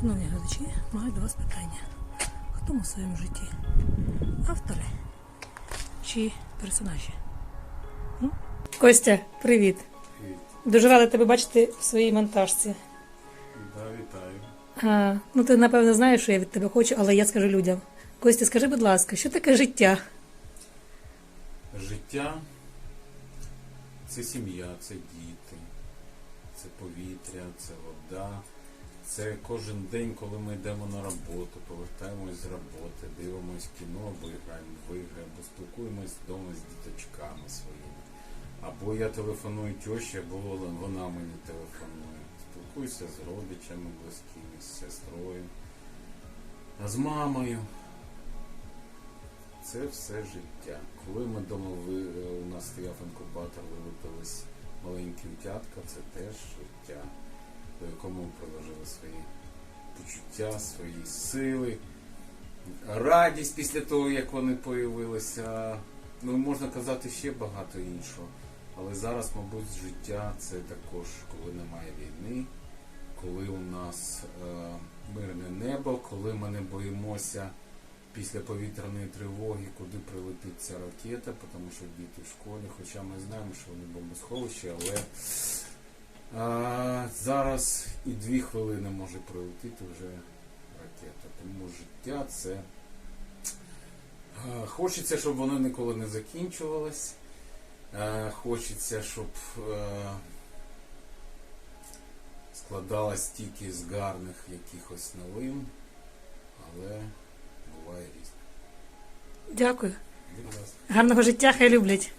Шановні глядачі, маю до вас питання. Хто ми в своєму житті? Автори чи персонажі? М? Костя, привіт. Привіт. Дуже рада тебе бачити в своїй монтажці. Да, вітаю. А, ну ти напевно знаєш, що я від тебе хочу, але я скажу людям. Костя, скажи, будь ласка, що таке життя? Життя це сім'я, це діти, це повітря, це вода. Це кожен день, коли ми йдемо на роботу, повертаємось з роботи, дивимось кіно, або граємо в ігри, або спілкуємось вдома з діточками своїми. Або я телефоную тьоші, або вона мені телефонує. Спілкуюся з родичами близькими, з сестрою, з мамою. Це все життя. Коли ми вдома ви, у нас стояв інкубатор, вилупились маленькі утятка, це теж життя, до якому ми приложили свої почуття, свої сили, радість після того, як вони появилися. Ну, можна казати ще багато іншого. Але зараз, мабуть, життя це також, коли немає війни, коли у нас е, мирне небо, коли ми не боїмося після повітряної тривоги, куди прилетить ця ракета, тому що діти в школі, хоча ми знаємо, що вони бомбосховищі, але а, зараз і дві хвилини може прилетіти вже ракета. Тому життя це. Хочеться, щоб воно ніколи не закінчувалось. Хочеться, щоб складалось тільки з гарних якихось новин, але буває різне. Дякую. Гарного життя, хай люблять.